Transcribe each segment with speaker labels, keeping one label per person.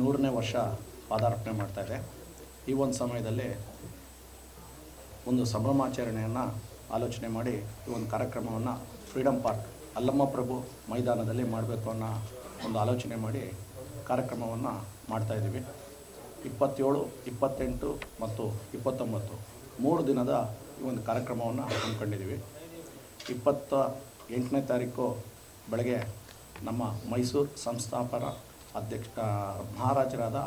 Speaker 1: ನೂರನೇ ವರ್ಷ ಪಾದಾರ್ಪಣೆ ಇದೆ. ಈ ಒಂದು ಸಮಯದಲ್ಲಿ ಒಂದು ಸಂಭ್ರಮಾಚರಣೆಯನ್ನು ಆಲೋಚನೆ ಮಾಡಿ ಈ ಒಂದು ಕಾರ್ಯಕ್ರಮವನ್ನು ಫ್ರೀಡಮ್ ಪಾರ್ಕ್, ಅಲ್ಲಮ್ಮ ಪ್ರಭು ಮೈದಾನದಲ್ಲಿ ಮಾಡಬೇಕು ಅನ್ನೋ ಒಂದು ಆಲೋಚನೆ ಮಾಡಿ ಕಾರ್ಯಕ್ರಮವನ್ನು ಮಾಡ್ತಾಯಿದ್ದೀವಿ ಇಪ್ಪತ್ತೇಳು, ಇಪ್ಪತ್ತೆಂಟು ಮತ್ತು ಇಪ್ಪತ್ತೊಂಬತ್ತು ಮೂರು ದಿನದ ಈ ಒಂದು ಕಾರ್ಯಕ್ರಮವನ್ನು ಹಮ್ಮಿಕೊಂಡಿದ್ದೀವಿ. ಇಪ್ಪತ್ತ ಎಂಟನೇ ತಾರೀಕು ಬೆಳಗ್ಗೆ ನಮ್ಮ ಮೈಸೂರು ಸಂಸ್ಥಾಪನ ಅಧ್ಯಕ್ಷ ಮಹಾರಾಜರಾದ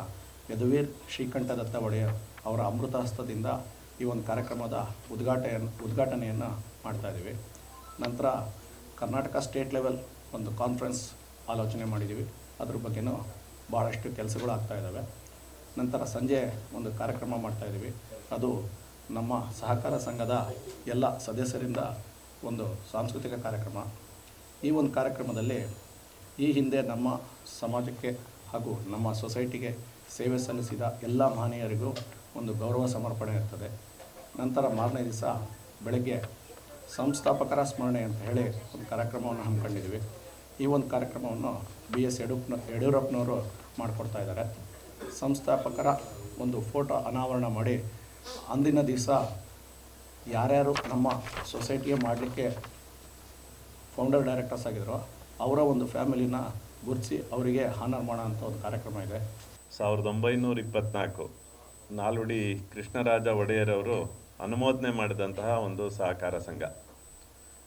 Speaker 1: ಯದುವೀರ್ ಶ್ರೀಕಂಠದತ್ತ ಒಡೆಯರ್ ಅವರ ಅಮೃತ ಹಸ್ತದಿಂದ ಈ ಒಂದು ಕಾರ್ಯಕ್ರಮದ ಉದ್ಘಾಟನೆಯನ್ನು ಉದ್ಘಾಟನೆಯನ್ನು ಮಾಡ್ತಾಯಿದ್ದೀವಿ ನಂತರ ಕರ್ನಾಟಕ ಸ್ಟೇಟ್ ಲೆವೆಲ್ ಒಂದು ಕಾನ್ಫರೆನ್ಸ್ ಆಲೋಚನೆ ಮಾಡಿದ್ದೀವಿ. ಅದ್ರ ಬಗ್ಗೆನೂ ಭಾಳಷ್ಟು ಕೆಲಸಗಳು ಆಗ್ತಾ ಇದ್ದಾವೆ. ನಂತರ ಸಂಜೆ ಒಂದು ಕಾರ್ಯಕ್ರಮ ಮಾಡ್ತಾಯಿದ್ದೀವಿ ಅದು ನಮ್ಮ ಸಹಕಾರ ಸಂಘದ ಎಲ್ಲ ಸದಸ್ಯರಿಂದ ಒಂದು ಸಾಂಸ್ಕೃತಿಕ ಕಾರ್ಯಕ್ರಮ. ಈ ಒಂದು ಕಾರ್ಯಕ್ರಮದಲ್ಲಿ ಈ ಹಿಂದೆ ನಮ್ಮ ಸಮಾಜಕ್ಕೆ ಹಾಗೂ ನಮ್ಮ ಸೊಸೈಟಿಗೆ ಸೇವೆ ಸಲ್ಲಿಸಿದ ಎಲ್ಲ ಮಹನೀಯರಿಗೂ ಒಂದು ಗೌರವ ಸಮರ್ಪಣೆ ಇರ್ತದೆ. ನಂತರ ಮಾರನೇ ದಿವಸ ಬೆಳಗ್ಗೆ ಸಂಸ್ಥಾಪಕರ ಸ್ಮರಣೆ ಅಂತ ಹೇಳಿ ಒಂದು ಕಾರ್ಯಕ್ರಮವನ್ನು ಹಮ್ಮಿಕೊಂಡಿದ್ದೀವಿ ಈ ಒಂದು ಕಾರ್ಯಕ್ರಮವನ್ನು ಬಿ ಎಸ್ ಯಡಿಯೂಪ್ನ ಯಡಿಯೂರಪ್ಪನವರು ಮಾಡಿಕೊಡ್ತಾ ಇದ್ದಾರೆ. ಸಂಸ್ಥಾಪಕರ ಒಂದು ಫೋಟೋ ಅನಾವರಣ ಮಾಡಿ ಅಂದಿನ ದಿವಸ ಯಾರ್ಯಾರು ನಮ್ಮ ಸೊಸೈಟಿಗೆ ಮಾಡಲಿಕ್ಕೆ ಫೌಂಡರ್ ಡೈರೆಕ್ಟರ್ಸ್ ಆಗಿದ್ರು ಅವರ ಒಂದು ಫ್ಯಾಮಿಲಿನ ಗುರುತಿಸಿ ಅವರಿಗೆ ಹಾನರ್ ಮಾಡೋ ಅಂಥ ಒಂದು ಕಾರ್ಯಕ್ರಮ ಇದೆ.
Speaker 2: ಸಾವಿರದ ಒಂಬೈನೂರ ಇಪ್ಪತ್ನಾಲ್ಕು ನಾಲ್ವಡಿ ಕೃಷ್ಣರಾಜ ಒಡೆಯರವರು ಅನುಮೋದನೆ ಮಾಡಿದಂತಹ ಒಂದು ಸಹಕಾರ ಸಂಘ.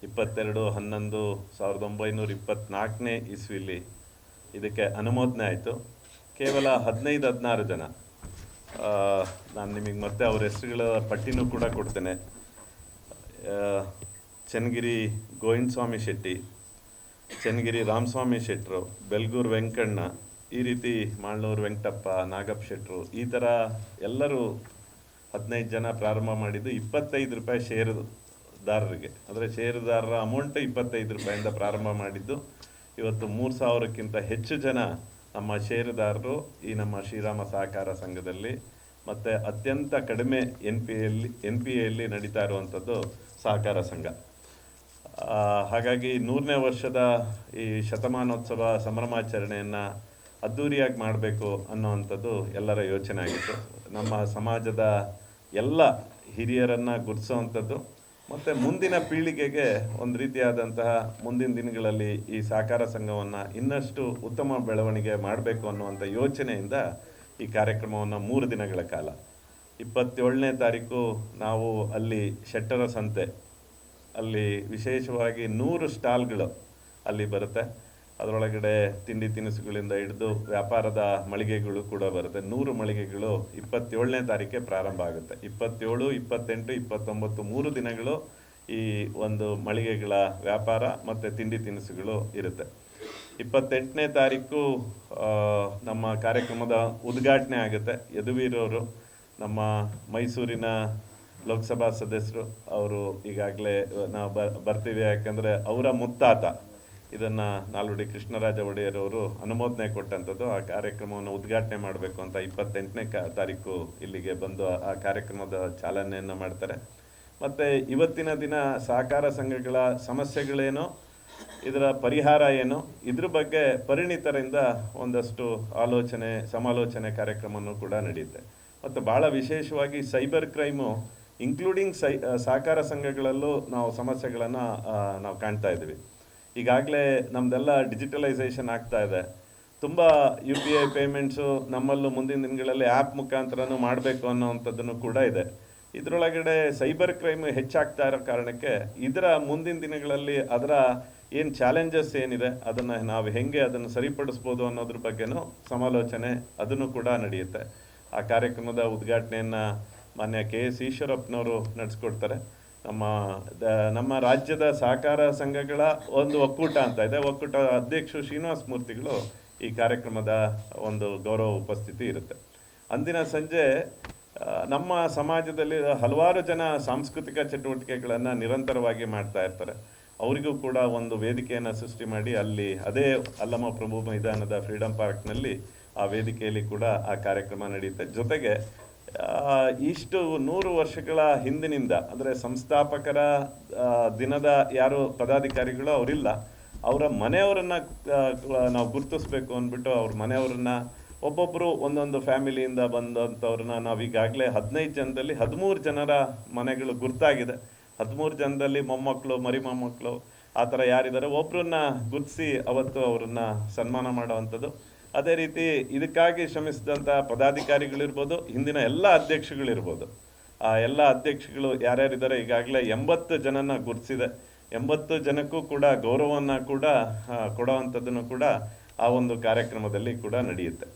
Speaker 2: ಇಪ್ಪತ್ತೆರಡು, ಹನ್ನೊಂದು, ಸಾವಿರದ ಒಂಬೈನೂರ ಇಪ್ಪತ್ನಾಲ್ಕನೇ ಇಸ್ವಿಲಿ ಇದಕ್ಕೆ ಅನುಮೋದನೆ ಆಯಿತು. ಕೇವಲ ಹದಿನೈದು, ಹದಿನಾರು ಜನ. ನಾನು ನಿಮಗೆ ಮತ್ತೆ ಅವ್ರ ಹೆಸರುಗಳ ಪಟ್ಟಿನೂ ಕೂಡ ಕೊಡ್ತೇನೆ. ಚನ್ನಗಿರಿ ಗೋವಿಂದ ಸ್ವಾಮಿ ಶೆಟ್ಟಿ ಚನ್ನಗಿರಿ ರಾಮಸ್ವಾಮಿ ಶೆಟ್ರು, ಬೆಲ್ಗೂರು ವೆಂಕಣ್ಣ, ಈ ರೀತಿ ಮಾಳ್ನೂರು ವೆಂಕಟಪ್ಪ, ನಾಗಪ್ಪ ಶೆಟ್ರು, ಈ ಥರ ಎಲ್ಲರೂ ಹದಿನೈದು ಜನ ಪ್ರಾರಂಭ ಮಾಡಿದ್ದು ಇಪ್ಪತ್ತೈದು ರೂಪಾಯಿ ಷೇರುದಾರರಿಗೆ. ಅಂದರೆ ಷೇರುದಾರರ ಅಮೌಂಟ್ ಇಪ್ಪತ್ತೈದು ರೂಪಾಯಿಂದ ಪ್ರಾರಂಭ ಮಾಡಿದ್ದು. ಇವತ್ತು ಮೂರು ಸಾವಿರಕ್ಕಿಂತ ಹೆಚ್ಚು ಜನ ನಮ್ಮ ಷೇರುದಾರರು ಈ ನಮ್ಮ ಶ್ರೀರಾಮ ಸಹಕಾರ ಸಂಘದಲ್ಲಿ ಮತ್ತು ಅತ್ಯಂತ ಕಡಿಮೆ ಎನ್ ಪಿ ಎಲ್ಲಿ ಎನ್ ಪಿ ಎಲ್ಲಿ ನಡೀತಾ ಇರುವಂಥದ್ದು ಸಹಕಾರ ಸಂಘ. ಹಾಗಾಗಿ ನೂರನೇ ವರ್ಷದ ಈ ಶತಮಾನೋತ್ಸವ ಸಂಭ್ರಮಾಚರಣೆಯನ್ನು ಅದ್ಧೂರಿಯಾಗಿ ಮಾಡಬೇಕು ಅನ್ನೋವಂಥದ್ದು ಎಲ್ಲರ ಯೋಚನೆ ಆಗಿತ್ತು. ನಮ್ಮ ಸಮಾಜದ ಎಲ್ಲ ಹಿರಿಯರನ್ನು ಗುರುತಿಸುವಂಥದ್ದು ಮತ್ತು ಮುಂದಿನ ಪೀಳಿಗೆಗೆ ಒಂದು ರೀತಿಯಾದಂತಹ ಮುಂದಿನ ದಿನಗಳಲ್ಲಿ ಈ ಸಹಕಾರ ಸಂಘವನ್ನು ಇನ್ನಷ್ಟು ಉತ್ತಮ ಬೆಳವಣಿಗೆ ಮಾಡಬೇಕು ಅನ್ನುವಂಥ ಯೋಚನೆಯಿಂದ ಈ ಕಾರ್ಯಕ್ರಮವನ್ನು ಮೂರು ದಿನಗಳ ಕಾಲ. ಇಪ್ಪತ್ತೇಳನೇ ತಾರೀಕು ನಾವು ಅಲ್ಲಿ ಶೆಟ್ಟರ ಸಂತೆ ಅಲ್ಲಿ ವಿಶೇಷವಾಗಿ ನೂರು ಸ್ಟಾಲ್ಗಳು ಅಲ್ಲಿ ಬರುತ್ತೆ. ಅದರೊಳಗಡೆ ತಿಂಡಿ ತಿನಿಸುಗಳಿಂದ ಹಿಡಿದು ವ್ಯಾಪಾರದ ಮಳಿಗೆಗಳು ಕೂಡ ಬರುತ್ತೆ. ನೂರು ಮಳಿಗೆಗಳು ಇಪ್ಪತ್ತೇಳನೇ ತಾರೀಕೆ ಪ್ರಾರಂಭ ಆಗುತ್ತೆ. ಇಪ್ಪತ್ತೇಳು, ಇಪ್ಪತ್ತೆಂಟು, ಇಪ್ಪತ್ತೊಂಬತ್ತು ಮೂರು ದಿನಗಳು ಈ ಒಂದು ಮಳಿಗೆಗಳ ವ್ಯಾಪಾರ ಮತ್ತು ತಿಂಡಿ ತಿನಿಸುಗಳು ಇರುತ್ತೆ. ಇಪ್ಪತ್ತೆಂಟನೇ ತಾರೀಕು ನಮ್ಮ ಕಾರ್ಯಕ್ರಮದ ಉದ್ಘಾಟನೆ ಆಗುತ್ತೆ. ಯದುವೀರವರು ನಮ್ಮ ಮೈಸೂರಿನ ಲೋಕಸಭಾ ಸದಸ್ಯರು ಅವರು ಈಗಾಗಲೇ ನಾವು ಬರ್ತೀವಿ ಯಾಕಂದರೆ ಅವರ ಮುತ್ತಾತ, ಇದನ್ನು ನಾಲ್ವಡಿ ಕೃಷ್ಣರಾಜ ಒಡೆಯರವರು ಅನುಮೋದನೆ ಕೊಟ್ಟಂಥದ್ದು, ಆ ಕಾರ್ಯಕ್ರಮವನ್ನು ಉದ್ಘಾಟನೆ ಮಾಡಬೇಕು ಅಂತ ಇಪ್ಪತ್ತೆಂಟನೇ ಕ, ತಾರೀಕು ಇಲ್ಲಿಗೆ ಬಂದು ಆ ಕಾರ್ಯಕ್ರಮದ ಚಾಲನೆಯನ್ನು ಮಾಡ್ತಾರೆ. ಮತ್ತು ಇವತ್ತಿನ ದಿನ ಸಹಕಾರ ಸಂಘಗಳ ಸಮಸ್ಯೆಗಳೇನು, ಇದರ ಪರಿಹಾರ ಏನು, ಇದ್ರ ಬಗ್ಗೆ ಪರಿಣಿತರಿಂದ ಒಂದಷ್ಟು ಆಲೋಚನೆ, ಸಮಾಲೋಚನೆ ಕಾರ್ಯಕ್ರಮವೂ ಕೂಡ ನಡೆಯುತ್ತೆ. ಮತ್ತು ಭಾಳ ವಿಶೇಷವಾಗಿ ಸೈಬರ್ ಕ್ರೈಮು ಇನ್ಕ್ಲೂಡಿಂಗ್ ಸೈ ಸಹಕಾರ ಸಂಘಗಳಲ್ಲೂ ನಾವು ಸಮಸ್ಯೆಗಳನ್ನು ನಾವು ಕಾಣ್ತಾ ಇದ್ದೀವಿ. ಈಗಾಗಲೇ ನಮ್ಮದೆಲ್ಲ ಡಿಜಿಟಲೈಸೇಷನ್ ಆಗ್ತಾ ಇದೆ. ತುಂಬ ಯು ಪಿ ಐ ಪೇಮೆಂಟ್ಸು ನಮ್ಮಲ್ಲೂ ಮುಂದಿನ ದಿನಗಳಲ್ಲಿ ಆ್ಯಪ್ ಮುಖಾಂತರನೂ ಮಾಡಬೇಕು ಅನ್ನೋವಂಥದ್ದನ್ನು ಕೂಡ ಇದೆ. ಇದರೊಳಗಡೆ ಸೈಬರ್ ಕ್ರೈಮ್ ಹೆಚ್ಚಾಗ್ತಾ ಇರೋ ಕಾರಣಕ್ಕೆ ಇದರ ಮುಂದಿನ ದಿನಗಳಲ್ಲಿ ಅದರ ಏನು ಚಾಲೆಂಜಸ್ ಏನಿದೆ, ಅದನ್ನು ನಾವು ಹೆಂಗೆ ಅದನ್ನು ಸರಿಪಡಿಸ್ಬೋದು ಅನ್ನೋದ್ರ ಬಗ್ಗೆನೂ ಸಮಾಲೋಚನೆ ಅದನ್ನು ಕೂಡ ನಡೆಯುತ್ತೆ. ಆ ಕಾರ್ಯಕ್ರಮದ ಉದ್ಘಾಟನೆಯನ್ನು ಮಾನ್ಯ ಕೆ ಎಸ್ ಈಶ್ವರಪ್ಪನವರು ನಡೆಸ್ಕೊಡ್ತಾರೆ. ನಮ್ಮ ದ- ನಮ್ಮ ರಾಜ್ಯದ ಸಹಕಾರ ಸಂಘಗಳ ಒಂದು ಒಕ್ಕೂಟ ಅಂತ ಇದೆ. ಒಕ್ಕೂಟ ಅಧ್ಯಕ್ಷರು ಶ್ರೀನಿವಾಸ ಮೂರ್ತಿಗಳು ಈ ಕಾರ್ಯಕ್ರಮದ ಒಂದು ಗೌರವ ಉಪಸ್ಥಿತಿ ಇರುತ್ತೆ. ಅಂದಿನ ಸಂಜೆ ನಮ್ಮ ಸಮಾಜದಲ್ಲಿ ಹಲವಾರು ಜನ ಸಾಂಸ್ಕೃತಿಕ ಚಟುವಟಿಕೆಗಳನ್ನು ನಿರಂತರವಾಗಿ ಮಾಡ್ತಾ ಇರ್ತಾರೆ. ಅವರಿಗೂ ಕೂಡ ಒಂದು ವೇದಿಕೆಯನ್ನು ಸೃಷ್ಟಿ ಮಾಡಿ, ಅಲ್ಲಿ ಅದೇ ಅಲ್ಲಮ ಪ್ರಭು ಮೈದಾನದ ಫ್ರೀಡಮ್ ಪಾರ್ಕ್ನಲ್ಲಿ ಆ ವೇದಿಕೆಯಲ್ಲಿ ಕೂಡ ಆ ಕಾರ್ಯಕ್ರಮ ನಡೆಯುತ್ತೆ. ಜೊತೆಗೆ ಇಷ್ಟು ನೂರು ವರ್ಷಗಳ ಹಿಂದಿನಿಂದ, ಅಂದರೆ ಸಂಸ್ಥಾಪಕರ ದಿನದ ಯಾರು ಪದಾಧಿಕಾರಿಗಳು ಅವರಿಲ್ಲ, ಅವರ ಮನೆಯವರನ್ನ ನಾವು ಗುರುತಿಸ್ಬೇಕು ಅಂದ್ಬಿಟ್ಟು ಅವ್ರ ಮನೆಯವರನ್ನ ಒಬ್ಬೊಬ್ಬರು ಒಂದೊಂದು ಫ್ಯಾಮಿಲಿಯಿಂದ ಬಂದಂಥವ್ರನ್ನ ನಾವು ಈಗಾಗಲೇ ಹದಿನೈದು ಜನದಲ್ಲಿ ಹದಿಮೂರು ಜನರ ಮನೆಗಳು ಗುರ್ತಾಗಿದೆ. ಹದಿಮೂರು ಜನದಲ್ಲಿ ಮೊಮ್ಮಕ್ಕಳು ಮರಿ ಮೊಮ್ಮಕ್ಕಳು ಆ ಥರ ಯಾರಿದ್ದಾರೆ ಒಬ್ಬರನ್ನ ಗುರ್ತಿಸಿ ಅವತ್ತು ಅವರನ್ನ ಸನ್ಮಾನ ಮಾಡುವಂಥದ್ದು. ಅದೇ ರೀತಿ ಇದಕ್ಕಾಗಿ ಶ್ರಮಿಸಿದಂಥ ಪದಾಧಿಕಾರಿಗಳಿರ್ಬೋದು, ಹಿಂದಿನ ಎಲ್ಲ ಅಧ್ಯಕ್ಷಗಳಿರ್ಬೋದು. ಆ ಎಲ್ಲ ಅಧ್ಯಕ್ಷಗಳು ಯಾರ್ಯಾರಿದ್ದಾರೆ? ಈಗಾಗಲೇ ಎಂಬತ್ತು ಜನನ ಗುರುತಿಸಿದೆ. ಎಂಬತ್ತು ಜನಕ್ಕೂ ಕೂಡ ಗೌರವವನ್ನು ಕೂಡ ಕೊಡೋವಂಥದ್ದನ್ನು ಕೊಡುವಂಥದ್ದನ್ನು ಕೂಡ ಆ ಒಂದು ಕಾರ್ಯಕ್ರಮದಲ್ಲಿ ಕೂಡ ನಡೆಯುತ್ತೆ.